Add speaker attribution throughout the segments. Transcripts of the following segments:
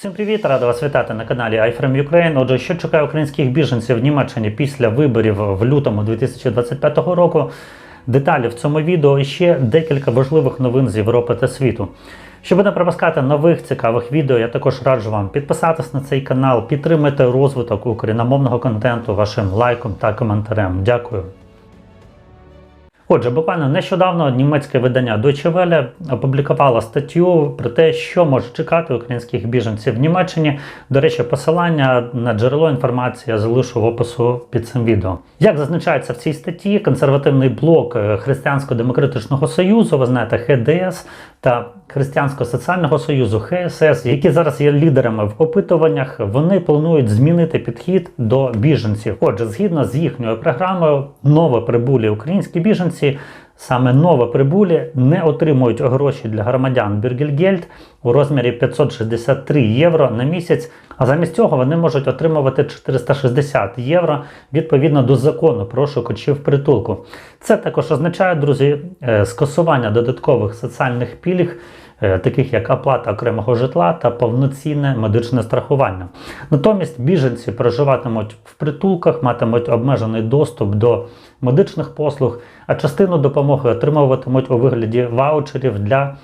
Speaker 1: Всім привіт, рада вас вітати на каналі iFrame Ukraine. Отже, що чекає українських біженців в Німеччині після виборів в лютому 2025 року. Деталі в цьому відео і ще декілька важливих новин з Європи та світу. Щоб не пропускати нових цікавих відео, я також раджу вам підписатись на цей канал, підтримати розвиток україномовного контенту вашим лайком та коментарем. Дякую. Отже, буквально нещодавно німецьке видання Deutsche Welle опублікувало статтю про те, що може чекати українських біженців в Німеччині. До речі, посилання на джерело інформації я залишу в опису під цим відео. Як зазначається в цій статті, консервативний блок Християнсько-демократичного союзу, ви знаєте, ХДС та Християнсько-соціального союзу ХСС, які зараз є лідерами в опитуваннях, вони планують змінити підхід до біженців. Отже, згідно з їхньою програмою, новоприбулі українські біженці. Саме новоприбулі не отримують гроші для громадян Бюргельгельд у розмірі 563 євро на місяць, а замість цього вони можуть отримувати 460 євро відповідно до закону про шукачів притулку. Це також означає, друзі, е, скасування додаткових соціальних пільг. Е, Таких як оплата окремого житла та повноцінне медичне страхування. Натомість біженці проживатимуть в притулках, матимуть обмежений доступ до медичних послуг, а частину допомоги отримуватимуть у вигляді ваучерів для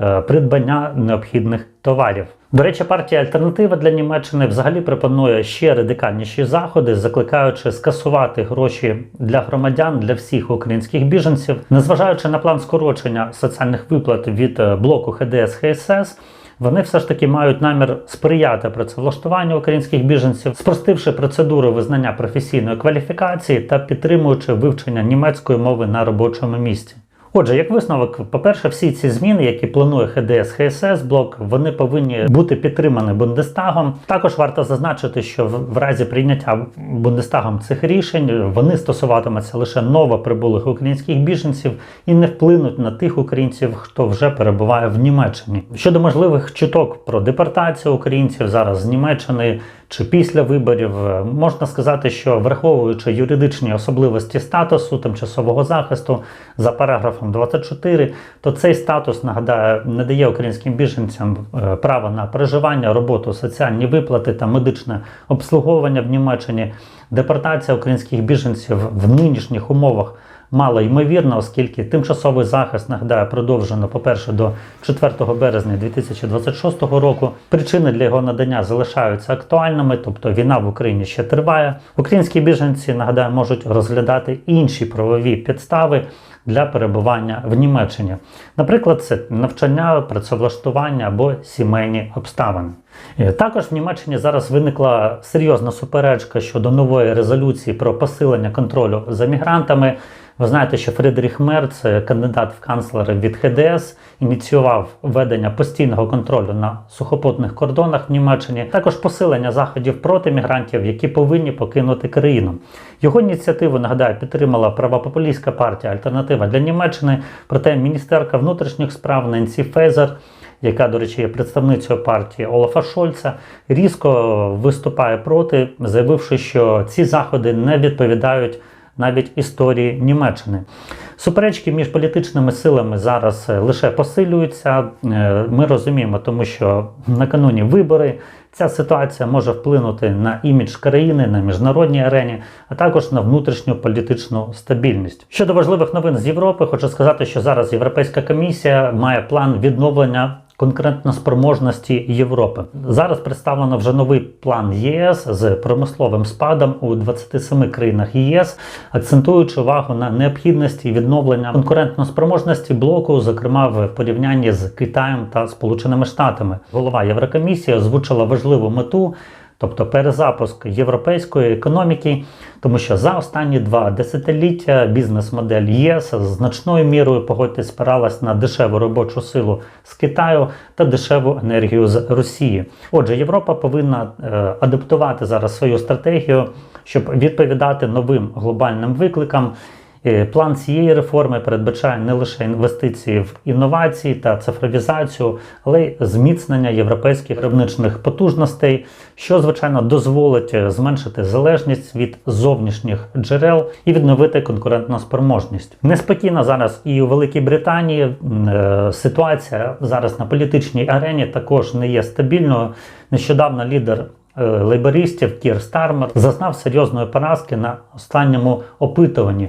Speaker 1: е, придбання необхідних товарів. До речі, партія Альтернатива для Німеччини взагалі пропонує ще радикальніші заходи, закликаючи скасувати гроші для громадян для всіх українських біженців, незважаючи на план скорочення соціальних виплат від е, блоку ХДС ХСС. Вони все ж таки мають намір сприяти працевлаштуванню українських біженців, спростивши процедуру визнання професійної кваліфікації та підтримуючи вивчення німецької мови на робочому місці. Отже, як висновок, по-перше, всі ці зміни, які планує ХДС ХСС блок, вони повинні бути підтримані Бундестагом. Також варто зазначити, що в, разі прийняття Бундестагом цих рішень вони стосуватимуться лише новоприбулих українських біженців і не вплинуть на тих українців, хто вже перебуває в Німеччині. Щодо можливих чуток про депортацію українців зараз з Німеччини чи після виборів, е, можна сказати, що враховуючи юридичні особливості статусу тимчасового захисту за параграфом 24, то цей статус нагадаю не дає українським біженцям е, права на проживання, роботу, соціальні виплати та медичне обслуговування в Німеччині. Депортація українських біженців в нинішніх умовах мало ймовірно, оскільки тимчасовий захист нагадаю продовжено, по-перше, до 4 березня 2026 року. Причини для його надання залишаються актуальними, тобто війна в Україні ще триває. Українські біженці нагадаю можуть розглядати інші правові підстави. Для перебування в Німеччині, наприклад, це навчання, працевлаштування або сімейні обставини. Е, Також в Німеччині зараз виникла серйозна суперечка щодо нової резолюції про посилення контролю за мігрантами. Ви знаєте, що Фридріх Мерц, кандидат в канцлери від ХДС, ініціював введення постійного контролю на сухопутних кордонах в Німеччині, також посилення заходів проти мігрантів, які повинні покинути країну. Його ініціативу нагадаю підтримала правопопулістська партія Альтернатива для Німеччини. Проте міністерка внутрішніх справ Ненсі Фейзер яка, до речі, є представницею партії Олафа Шольца, різко виступає проти, заявивши, що ці заходи не відповідають навіть історії Німеччини. Суперечки між політичними силами зараз е, лише посилюються. Е, Ми розуміємо, тому що накануні вибори ця ситуація може вплинути на імідж країни на міжнародній арені, а також на внутрішню політичну стабільність. Щодо важливих новин з Європи, хочу сказати, що зараз Європейська комісія має план відновлення конкурентно спроможності Європи. Зараз представлено вже новий план ЄС з промисловим спадом у 27 країнах ЄС, акцентуючи увагу на необхідності відновлення конкурентно-спроможності блоку, зокрема в порівнянні з Китаєм та Сполученими Штатами. Голова Єврокомісії озвучила важливу мету. Тобто перезапуск європейської економіки, тому що за останні два десятиліття бізнес-модель ЄС значною мірою погодьтесь спиралась на дешеву робочу силу з Китаю та дешеву енергію з Росії. Отже, Європа повинна е, адаптувати зараз свою стратегію, щоб відповідати новим глобальним викликам. Е, План цієї реформи передбачає не лише інвестиції в інновації та цифровізацію, але й зміцнення європейських виробничних потужностей, що звичайно дозволить е, зменшити залежність від зовнішніх джерел і відновити конкурентну спроможність. Неспокійно зараз і у Великій Британії е, ситуація зараз на політичній арені також не є стабільною. Нещодавно лідер лейбористів Кір Стармер зазнав серйозної поразки на останньому опитуванні,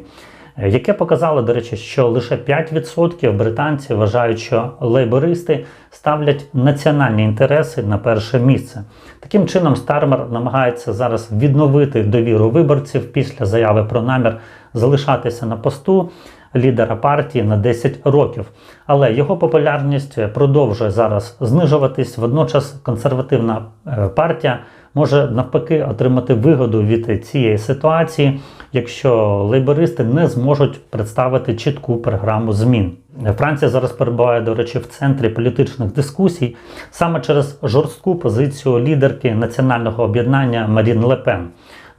Speaker 1: яке показало, до речі, що лише 5% британців вважають, що лейбористи ставлять національні інтереси на перше місце. Таким чином, Стармер намагається зараз відновити довіру виборців після заяви про намір залишатися на посту лідера партії на 10 років. Але його популярність продовжує зараз знижуватись. Водночас консервативна е, партія може навпаки отримати вигоду від цієї ситуації, якщо лейбористи не зможуть представити чітку програму змін. Франція зараз перебуває, до речі, в центрі політичних дискусій саме через жорстку позицію лідерки національного об'єднання Марін Лепен.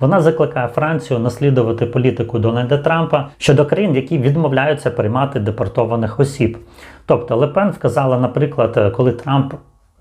Speaker 1: Вона закликає Францію наслідувати політику Дональда Трампа щодо країн, які відмовляються приймати депортованих осіб. Тобто Лепен вказала, наприклад, коли Трамп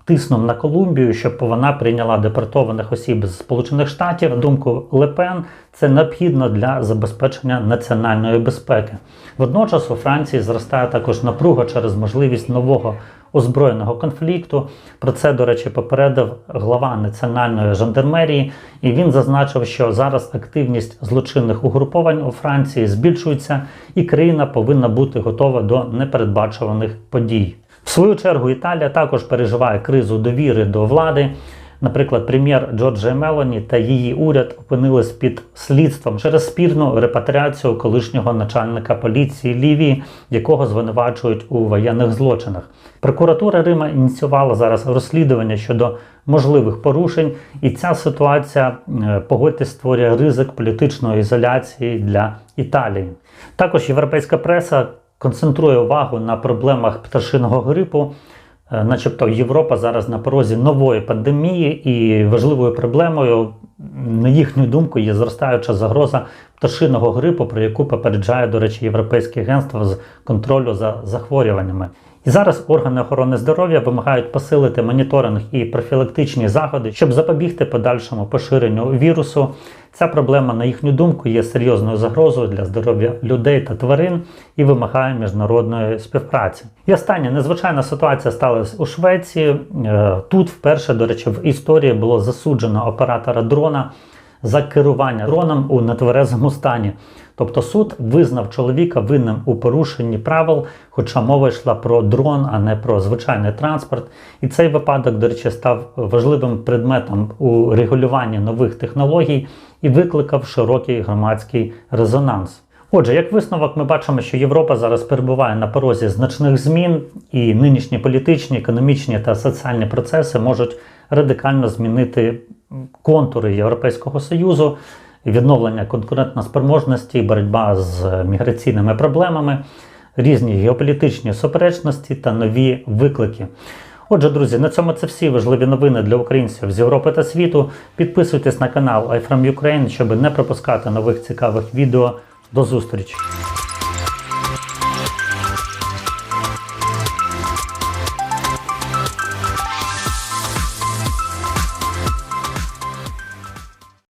Speaker 1: тиснув на Колумбію, щоб вона прийняла депортованих осіб з Сполучених Штатів. На думку Лепен, це необхідно для забезпечення національної безпеки. Водночас у Франції зростає також напруга через можливість нового озброєного конфлікту. Про це, до речі, попередив глава національної жандармерії, і він зазначив, що зараз активність злочинних угруповань у Франції збільшується, і країна повинна бути готова до непередбачуваних подій. В свою чергу Італія також переживає кризу довіри до влади. Наприклад, прем'єр Джорджа Мелоні та її уряд опинились під слідством через спірну репатріацію колишнього начальника поліції Лівії, якого звинувачують у воєнних злочинах. Прокуратура Рима ініціювала зараз розслідування щодо можливих порушень, і ця ситуація, е, погодьтесь, створює ризик політичної ізоляції для Італії. Також європейська преса концентрує увагу на проблемах пташиного грипу. Е, Начебто Європа зараз на порозі нової пандемії, і важливою проблемою, на їхню думку, є зростаюча загроза пташиного грипу, про яку попереджає, до речі, Європейське агентство з контролю за захворюваннями. Зараз органи охорони здоров'я вимагають посилити моніторинг і профілактичні заходи, щоб запобігти подальшому поширенню вірусу. Ця проблема, на їхню думку, є серйозною загрозою для здоров'я людей та тварин і вимагає міжнародної співпраці. І останнє незвичайна ситуація сталася у Швеції. Е, Тут вперше, до речі, в історії було засуджено оператора дрона за керування дроном у нетверезому стані. Тобто суд визнав чоловіка винним у порушенні правил, хоча мова йшла про дрон, а не про звичайний транспорт. І цей випадок, до речі, став важливим предметом у регулюванні нових технологій і викликав широкий громадський резонанс. Отже, як висновок, ми бачимо, що Європа зараз перебуває на порозі значних змін, і нинішні політичні, економічні та соціальні процеси можуть радикально змінити контури Європейського Союзу, відновлення конкурентноспроможності, боротьба з міграційними проблемами, різні геополітичні суперечності та нові виклики. Отже, друзі, на цьому це всі важливі новини для українців з Європи та світу. Підписуйтесь на канал iFrom Ukraine, щоб не пропускати нових цікавих відео. До зустрічі!